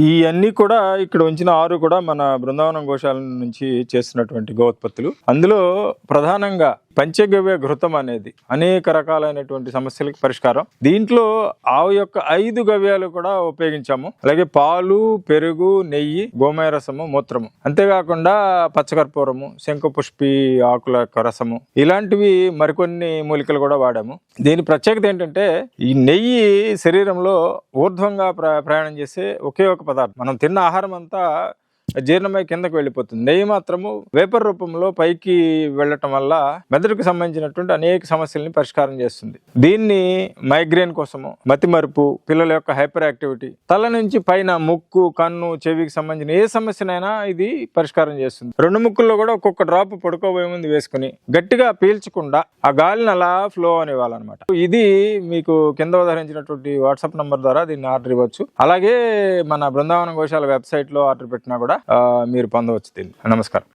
ఇవన్నీ కూడా ఇక్కడ ఉంచిన ఆరు కూడా మన బృందావనం గోశాల నుంచి చేస్తున్నటువంటి గోత్పత్తులు అందులో ప్రధానంగా పంచగవ్య ఘృతం అనేది అనేక రకాలైనటువంటి సమస్యలకు పరిష్కారం. దీంట్లో ఆవు యొక్క ఐదు గవ్యాలు కూడా ఉపయోగించాము. అలాగే పాలు పెరుగు నెయ్యి గోమయ రసము మూత్రము. అంతేకాకుండా పచ్చకర్పూరము శంఖపుష్పి ఆకుల యొక్క రసము ఇలాంటివి మరికొన్ని మూలికలు కూడా వాడాము. దీని ప్రత్యేకత ఏంటంటే ఈ నెయ్యి శరీరంలో ఊర్ధ్వంగా ప్ర ప్రయాణం చేసే ఒకే ఒక పదార్థం. మనం తిన్న ఆహారం అంతా జీర్ణమై కిందకు వెళ్ళిపోతుంది. నెయ్యి మాత్రము వేపర్ రూపంలో పైకి వెళ్ళటం వల్ల మెదడుకు సంబంధించినటువంటి అనేక సమస్యల్ని పరిష్కారం చేస్తుంది. దీన్ని మైగ్రేన్ కోసము మతిమరుపు పిల్లల యొక్క హైపర్ యాక్టివిటీ తల నుంచి పైన ముక్కు కన్ను చెవికి సంబంధించిన ఏ సమస్యనైనా ఇది పరిష్కారం చేస్తుంది. రెండు ముక్కుల్లో కూడా ఒక్కొక్క డ్రాప్ పడుకోబోయే ముందు వేసుకుని గట్టిగా పీల్చకుండా ఆ గాలిని అలా ఫ్లో అనేవాళ్ళనమాట. ఇది మీకు కింద ఉదహరించినటువంటి వాట్సాప్ నంబర్ ద్వారా దీన్ని ఆర్డర్ ఇవ్వచ్చు. అలాగే మన బృందావనం గోశాల వెబ్సైట్లో ఆర్డర్ పెట్టినా కూడా మీరు పొందవచ్చు దీన్ని నమస్కారం.